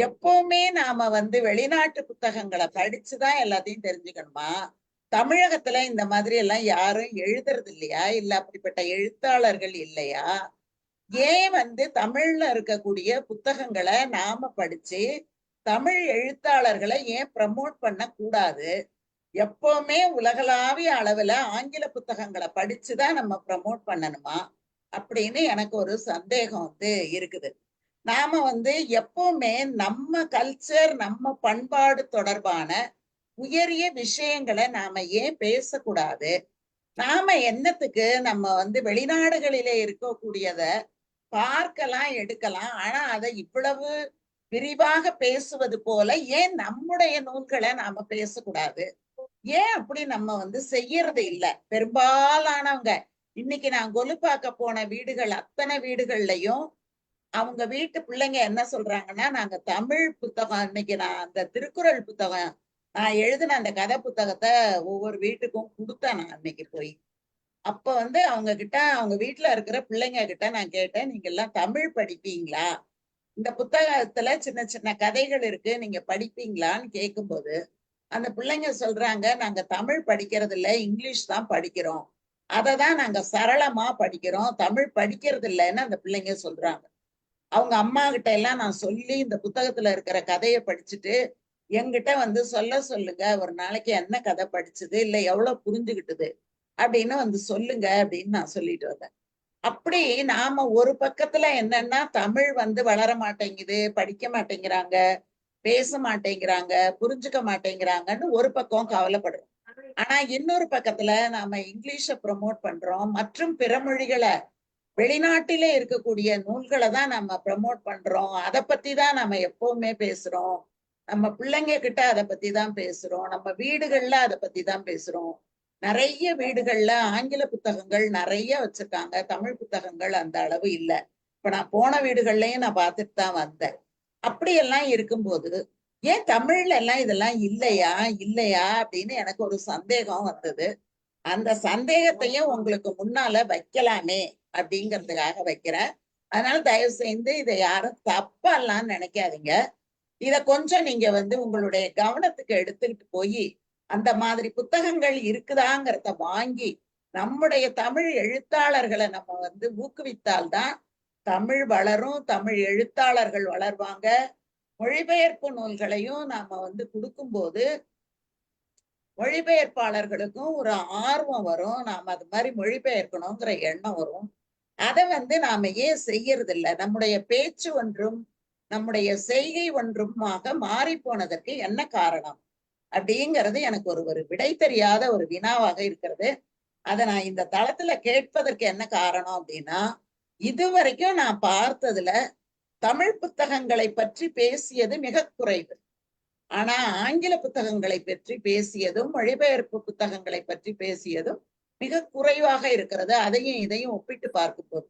எப்பவுமே நாம வந்து வெளிநாட்டு புத்தகங்களை படிச்சுதான் எல்லாத்தையும் தெரிஞ்சுக்கணுமா? தமிழகத்துல இந்த மாதிரி எல்லாம் யாரும் எழுதுறது இல்லையா? இல்ல அப்படிப்பட்ட எழுத்தாளர்கள் இல்லையா? ஏன் வந்து தமிழ்ல இருக்கக்கூடிய புத்தகங்களை நாம படிச்சு தமிழ் எழுத்தாளர்களை ஏன் ப்ரமோட் பண்ண கூடாது எப்பவுமே உலகளாவிய அளவுல ஆங்கில புத்தகங்களை படிச்சுதான் நம்ம ப்ரமோட் பண்ணணுமா? அப்படின்னு எனக்கு ஒரு சந்தேகம் வந்து இருக்குது. நாம வந்து எப்பவுமே நம்ம கல்ச்சர் நம்ம பண்பாடு தொடர்பான உயரிய விஷயங்களை நாம ஏன் பேசக்கூடாது? நாம என்னத்துக்கு நம்ம வந்து வெளிநாடுகளிலே இருக்கக்கூடியத பார்க்கலாம் எடுக்கலாம். ஆனா அதை இவ்வளவு விரிவாக பேசுவது போல ஏன் நம்முடைய நூல்களை நாம பேசக்கூடாது? ஏன் அப்படி நம்ம வந்து செய்யறது இல்ல? பெரும்பாலானவங்க இன்னைக்கு நான் கொலுப்பாக்க போன வீடுகள் அத்தனை வீடுகள்லயும் அவங்க வீட்டு பிள்ளைங்க என்ன சொல்றாங்கன்னா நாங்க தமிழ் புத்தகம் இன்னைக்கு நான் அந்த திருக்குறள் புத்தகம் நான் எழுதின அந்த கதை புத்தகத்தை ஒவ்வொரு வீட்டுக்கும் கொடுத்தேன் நான் அன்னைக்கு போய். அப்ப வந்து அவங்க கிட்ட அவங்க வீட்டுல இருக்கிற பிள்ளைங்க கிட்ட நான் கேட்டேன் நீங்க எல்லாம் தமிழ் படிப்பீங்களா? இந்த புத்தகத்துல சின்ன சின்ன கதைகள் இருக்கு நீங்க படிப்பீங்களான்னு கேட்கும்போது அந்த பிள்ளைங்க சொல்றாங்க நாங்க தமிழ் படிக்கிறது இல்ல இங்கிலீஷ் தான் படிக்கிறோம். அதை தான் நாங்க சரளமா படிக்கிறோம் தமிழ் படிக்கிறது இல்லைன்னு அந்த பிள்ளைங்க சொல்றாங்க. அவங்க அம்மா கிட்ட எல்லாம் நான் சொல்லி இந்த புத்தகத்துல இருக்கிற கதையை படிச்சுட்டு என்கிட்ட வந்து சொல்ல சொல்லுங்க ஒரு நாளைக்கு என்ன கதை படிச்சது இல்ல எவ்வளவு புரிஞ்சுகிட்டது அப்படின்னு வந்து சொல்லுங்க அப்படின்னு நான் சொல்லிட்டு வந்தேன். அப்படி நாம ஒரு பக்கத்துல என்னன்னா தமிழ் வந்து வளர மாட்டேங்குது படிக்க மாட்டேங்கிறாங்க பேச மாட்டேங்கிறாங்க புரிஞ்சுக்க மாட்டேங்கிறாங்கன்னு ஒரு பக்கம் கவலைப்படுறோம். ஆனா இன்னொரு பக்கத்துல நாம இங்கிலீஷ ப்ரொமோட் பண்றோம் மற்றும் பிற மொழிகளை வெளிநாட்டிலே இருக்கக்கூடிய நூல்களை தான் நம்ம ப்ரமோட் பண்றோம். அதை பத்தி தான் நம்ம எப்பவுமே பேசுறோம். நம்ம பிள்ளைங்க கிட்ட அதை பத்தி தான் பேசுறோம். நம்ம வீடுகள்ல அதை பத்தி தான் பேசுறோம். நிறைய வீடுகள்ல ஆங்கில புத்தகங்கள் நிறைய வச்சிருக்காங்க. தமிழ் புத்தகங்கள் அந்த அளவு இல்ல. இப்ப நான் போன வீடுகள்லயும் நான் பார்த்துட்டு தான் வந்தேன். அப்படியெல்லாம் இருக்கும்போது ஏன் தமிழ்ல எல்லாம் இதெல்லாம் இல்லையா? இல்லையா? அப்படின்னு எனக்கு ஒரு சந்தேகம் வந்தது. அந்த சந்தேகத்தையும் உங்களுக்கு முன்னால வைக்கலாமே. அப்படிங்கிறதுக்காக வைக்கிறேன். அதனால தயவு செய்து இதை யாரும் தப்பாலாம் நினைக்காதீங்க. இத கொஞ்சம் நீங்க வந்து உங்களுடைய கவனத்துக்கு எடுத்துக்கிட்டு போய் அந்த மாதிரி புத்தகங்கள் இருக்குதாங்கிறத வாங்கி நம்முடைய தமிழ் எழுத்தாளர்களை நம்ம வந்து ஊக்குவித்தால்தான் தமிழ் வளரும் தமிழ் எழுத்தாளர்கள் வளர்வாங்க. மொழிபெயர்ப்பு நூல்களையும் நாம வந்து கொடுக்கும்போது மொழிபெயர்ப்பாளர்களுக்கும் ஒரு ஆர்வம் வரும். நாம அது மாதிரி மொழிபெயர்க்கணுங்கிற எண்ணம் வரும். அதை வந்து நாம ஏன் செய்யறது இல்ல நம்முடைய பேச்சு ஒன்றும் நம்முடைய செய்கை ஒன்றுமாக மாறி போனதற்கு என்ன காரணம்? அப்படிங்கிறது எனக்கு ஒரு ஒரு விடை தெரியாத ஒரு வினாவாக இருக்கிறது. அதை நான் இந்த தளத்துல கேட்பதற்கு என்ன காரணம் அப்படின்னா இதுவரைக்கும் நான் பார்த்ததுல தமிழ் புத்தகங்களை பற்றி பேசியது மிக குறைவு. ஆனா ஆங்கில புத்தகங்களை பற்றி பேசியதும் மொழிபெயர்ப்பு புத்தகங்களை பற்றி பேசியதும் மிக குறைவாக இருக்கிறது. அதையும் இதையும் ஒப்பிட்டு பார்க்கும்போது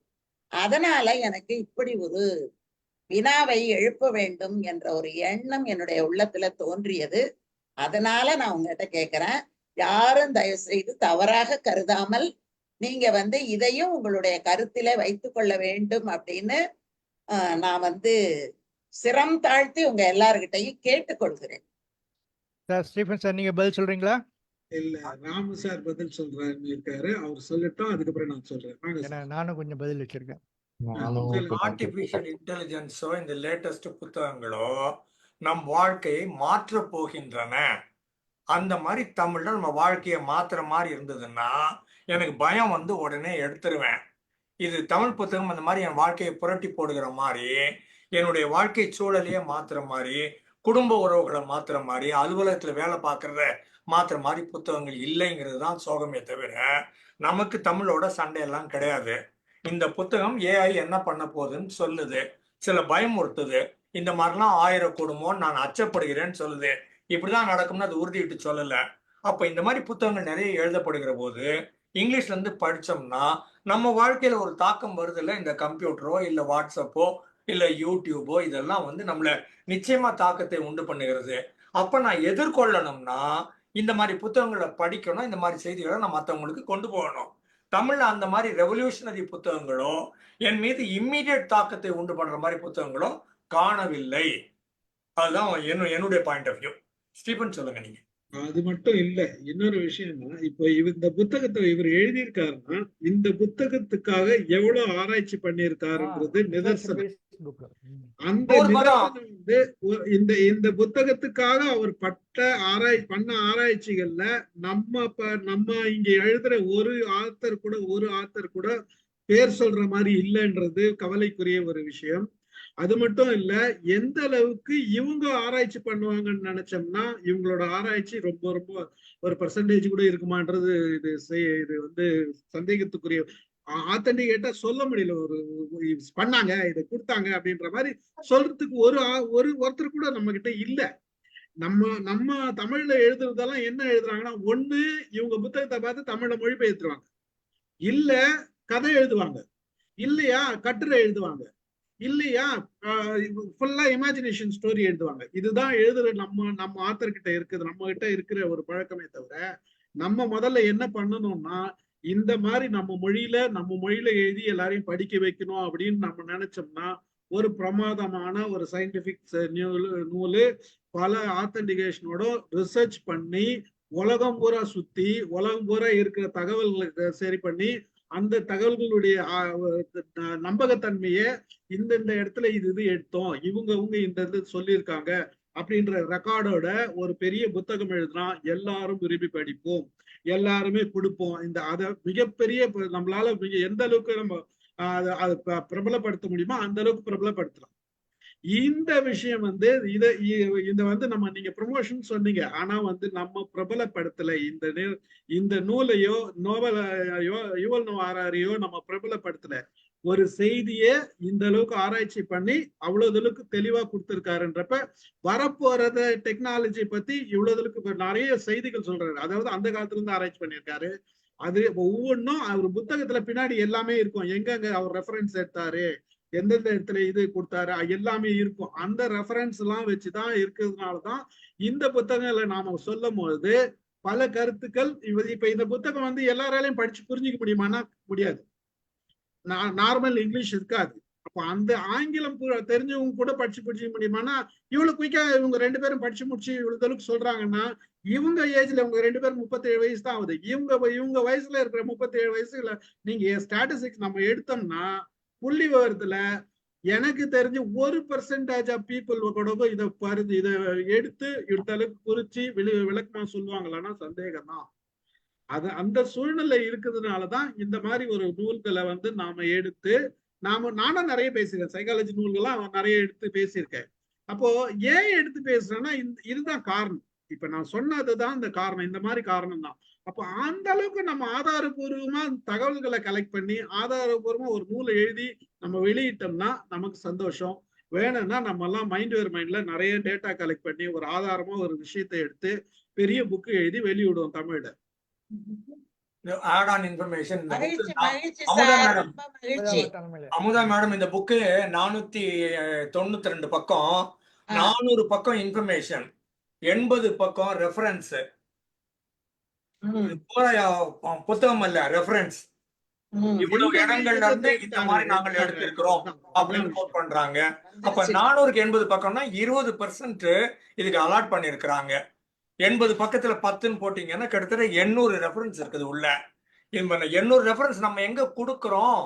அதனால எனக்கு இப்படி ஒரு வினாவை எழுப்ப வேண்டும் என்ற ஒரு எண்ணம் என்னுடைய உள்ளத்துல தோன்றியது. அதனால நான் உங்ககிட்ட கேக்குறேன். யாரும் தயவு செய்து தவறாக கருதாமல் நீங்க வந்து இதையும் உங்களுடைய கருத்தில வைத்துக் கொள்ள வேண்டும் அப்படின்னு ஆஹ் நான் வந்து சிரம் தாழ்த்தி உங்க எல்லார்கிட்டையும் கேட்டுக்கொள்கிறேன். சார் ஸ்டீஃபன் சார் நீங்க பதில் சொல்றீங்களா? இல்ல ராமு சார் பதில் சொல்றாரு இருக்காரு. அவர் சொல்லட்டும் அதுக்கப்புறம் நான் சொல்றேன். நானும் கொஞ்சம் பதில் வச்சிருக்கேன். ஆர்டிபிஷியல் இன்டெலிஜென்ஸோ இந்த லேட்டஸ்ட் புத்தகங்களோ நம் வாழ்க்கையை மாற்றப் போகின்றன. அந்த மாதிரி தமிழ்ல நம்ம வாழ்க்கையை மாத்துற மாதிரி இருந்ததுன்னா எனக்கு பயம் வந்து உடனே எடுத்துருவேன். இது தமிழ் புத்தகம் அந்த மாதிரி என் வாழ்க்கையை புரட்டி போடுகிற மாதிரி என்னுடைய வாழ்க்கை சூழலையே மாத்துற மாதிரி குடும்ப உறவுகளை மாத்துற மாதிரி அலுவலகத்துல வேலை பார்க்கறத மாத்துற மாதிரி புத்தகங்கள் இல்லைங்கிறது தான் சோகமே தவிர நமக்கு தமிழோட சண்டையெல்லாம் கிடையாது. இந்த புத்தகம் ஏஐ என்ன பண்ண போகுதுன்னு சொல்லுது சில பயமுறுத்துது இந்த மாதிரிலாம் ஆயிரம் கூடுமோன்னு நான் அச்சப்படுகிறேன்னு சொல்லுது. இப்படிதான் நடக்கும்னு அது உறுதிட்டு சொல்லல. அப்ப இந்த மாதிரி புத்தகங்கள் நிறைய எழுதப்படுகிற போது இங்கிலீஷ்ல இருந்து படிச்சோம்னா நம்ம வாழ்க்கையில ஒரு தாக்கம் வருது இல்ல இந்த கம்ப்யூட்டரோ இல்ல வாட்ஸ்அப்போ இல்ல யூடியூபோ இதெல்லாம் வந்து நம்மள நிச்சயமா தாக்கத்தை உண்டு பண்ணுகிறது. அப்ப நான் எதிர்கொள்ளணும்னா இந்த மாதிரி புத்தகங்களை படிக்கணும் இந்த மாதிரி செய்திகளை நான் மற்றவங்களுக்கு கொண்டு போகணும். தமிழ்ல அந்த மாதிரி ரெவல்யூஷனரி புத்தகங்களோ என் மீது இம்மீடியட் தாக்கத்தை உண்டு பண்ற மாதிரி புத்தகங்களோ காணவில்லை. அதுதான் என்ன என்னுடைய பாயிண்ட் ஆஃப் வியூ ஸ்டீபன் சொல்லுங்க நீங்க. அது மட்டும் இல்ல. இன்னொரு விஷயம்னா இப்போ இவ- இந்த புத்தகத்தை இவர் எழுதியிருக்காருன்னா இந்த புத்தகத்துக்காக எவ்வளவு ஆராய்ச்சி பண்ணியிருக்காருன்றது நிதர்சனம். புக் அந்த வந்து இந்த இந்த புத்தகத்துக்காக அவர் பட்ட ஆராய் பண்ண ஆராய்ச்சிகள்ல நம்ம நம்ம இங்க எழுதுற ஒரு ஆத்தர் கூட ஒரு ஆத்தர் கூட பேர் சொல்ற மாதிரி இல்லைன்றது கவலைக்குரிய ஒரு விஷயம். அது மட்டும் இல்ல எந்த அளவுக்கு இவங்க ஆராய்ச்சி பண்ணுவாங்கன்னு நினைச்சோம்னா இவங்களோட ஆராய்ச்சி ரொம்ப ரொம்ப ஒரு பர்சன்டேஜ் கூட இருக்குமான்றது இது இது வந்து சந்தேகத்துக்குரிய ஆத்தன்டிகேட்டா சொல்ல முடியல. ஒரு பண்ணாங்க இதை கொடுத்தாங்க அப்படின்ற மாதிரி சொல்றதுக்கு ஒரு ஆ- ஒரு ஒருத்தர் கூட நம்ம கிட்ட இல்ல. நம்ம நம்ம தமிழ்ல எழுதுறதெல்லாம் என்ன எழுதுறாங்கன்னா ஒண்ணு இவங்க புத்தகத்தை பார்த்து தமிழ்ல மொழிபெயர்த்துருவாங்க. இல்ல கதை எழுதுவாங்க. இல்லையா கட்டுரை எழுதுவாங்க. இல்லையா ஃபுல்லா இமேஜினேஷன் ஸ்டோரி எழுதுவாங்க. இதுதான் எழுதுற நம்ம நம்ம ஆத்தர்கிட்ட இருக்குது நம்ம கிட்ட இருக்கிற ஒரு பழக்கமே தவிர நம்ம முதல்ல என்ன பண்ணணும்னா இந்த மாதிரி நம்ம மொழியில நம்ம மொழியில எழுதி எல்லாரையும் படிக்க வைக்கணும் அப்படின்னு நம்ம நினைச்சோம்னா ஒரு பிரமாதமான ஒரு சயின்டிபிக் நூலு நூலு பல ஆத்தன்டிகேஷனோட ரிசர்ச் பண்ணி உலகம் பூரா சுத்தி உலகம் பூரா இருக்கிற தகவல்களை சரி பண்ணி அந்த தகவல்களுடைய நம்பகத்தன்மையை இந்த நம்பகத்தன்மையை இந்தந்த இடத்துல இது இது எடுத்தோம். இவங்க இவங்க இந்த இது சொல்லியிருக்காங்க. அப்படின்ற ரெக்கார்டோட ஒரு பெரிய புத்தகம் எழுதுனா எல்லாரும் விரும்பி படிப்போம். எல்லாருமே கொடுப்போம். இந்த அத மிகப்பெரிய நம்மளால மிக எந்த அளவுக்கு நம்ம அதை அதை பிரபலப்படுத்த முடியுமோ அந்த அளவுக்கு பிரபலப்படுத்தலாம். இந்த விஷயம் வந்து இத இந்த வந்து நம்ம நீங்க ப்ரொமோஷன் சொன்னீங்க. ஆனா வந்து நம்ம பிரபலப்படுத்தல. இந்த நே- இந்த நூலையோ நோவலையோ யுவல் நோவாரையோ நம்ம பிரபலப்படுத்தல. ஒரு செய்தியே இந்த அளவுக்கு ஆராய்ச்சி பண்ணி அவ்வளவு அளவுக்கு தெளிவா கொடுத்திருக்காருன்றப்ப வரப்போறத டெக்னாலஜி பத்தி இவ்வளவு அளவுக்கு நிறைய செய்திகள் சொல்றாரு. அதாவது அந்த காலத்துல இருந்து ஆராய்ச்சி பண்ணியிருக்காரு. அது ஒவ்வொன்றும் அவர் புத்தகத்துல பின்னாடி எல்லாமே இருக்கும். எங்கெங்க அவர் ரெஃபரன்ஸ் எடுத்தாரு? எந்தெந்த இடத்துல இது கொடுத்தாரு? எல்லாமே இருக்கும். அந்த ரெஃபரன்ஸ் எல்லாம் வச்சுதான் இருக்கிறதுனாலதான் இந்த புத்தகங்களை நாம சொல்லும் பொழுது பல கருத்துக்கள் இப்ப இந்த புத்தகம் வந்து எல்லாராலையும் படிச்சு புரிஞ்சுக்க முடியுமான்னா முடியாது. நார்மல் இங்கிலீஷ் இருக்காது. அப்போ அந்த ஆங்கிலம் தெரிஞ்சவங்க கூட படிச்சு படிச்சு முடியுமானா இவ்வளவு குயிக்கா இவங்க ரெண்டு பேரும் படிச்சு முடிச்சு இவ்வளவு அளவுக்கு சொல்றாங்கன்னா இவங்க ஏஜ்ல இவங்க ரெண்டு பேரும் முப்பத்தேழு வயசு தான் ஆகுது. இவங்க இவங்க வயசுல இருக்கிற முப்பத்தேழு வயசுல நீங்க ஸ்டாட்டிஸ்டிக்ஸ் நம்ம எடுத்தோம்னா புள்ளி விவரத்துல எனக்கு தெரிஞ்சு ஒரு பர்சன்டேஜ் ஆஃப் பீப்புள் கூட இதை பருது இதை எடுத்து இந்த அளவுக்கு குறிச்சு விளி விளக்கமா சொல்லுவாங்களான்னா சந்தேகம் தான் அது அந்த சூழ்நிலை இருக்கிறதுனாலதான் இந்த மாதிரி ஒரு நூல்களை வந்து நாம எடுத்து நாம நானும் நிறைய பேசியிருக்கேன். சைக்காலஜி நூல்கள்லாம் நிறைய எடுத்து பேசியிருக்கேன். அப்போ ஏன் எடுத்து பேசுறேன்னா இதுதான் காரணம். இப்ப நான் சொன்னதுதான் இந்த காரணம். இந்த மாதிரி காரணம் தான் அப்போ அந்த அளவுக்கு நம்ம ஆதாரபூர்வமா தகவல்களை கலெக்ட் பண்ணி ஆதாரபூர்வமா ஒரு நூலை எழுதி நம்ம வெளியிட்டோம்னா நமக்கு சந்தோஷம். வேணும்னா நம்ம எல்லாம் மைண்ட் வேர் மைண்ட்ல நிறைய டேட்டா கலெக்ட் பண்ணி ஒரு ஆதாரமா ஒரு விஷயத்தை எடுத்து பெரிய புக்கு எழுதி வெளியிடுவோம் தமிழ்ல. Add on information Amudha madam. Amudha madam இந்த புக்கு நானூத்தி தொண்ணூத்தி ரெண்டு பக்கம். நானூறு பக்கம் இன்ஃபர்மேஷன் எண்பது பக்கம் ரெஃபரன்ஸ் புத்தகம் அல்ல ரெஃபரன்ஸ். இவ்வளவு இடங்கள்ல இருந்து இந்த மாதிரி நாங்கள் எடுத்திருக்கிறோம் அப்படின்னு கோட் பண்றாங்க. அப்ப நானூறுக்கு எண்பது பக்கம்னா இருபது பர்சன்ட் இதுக்கு அலாட் பண்ணிருக்கிறாங்க. எண்பது பக்கத்துல பத்துன்னு போட்டீங்கன்னா கிட்டத்தட்ட எண்ணூறு ரெஃபரன்ஸ் இருக்குது உள்ள. இந்த எண்ணூறு ரெஃபரன்ஸ் நம்ம எங்க கொடுக்குறோம்?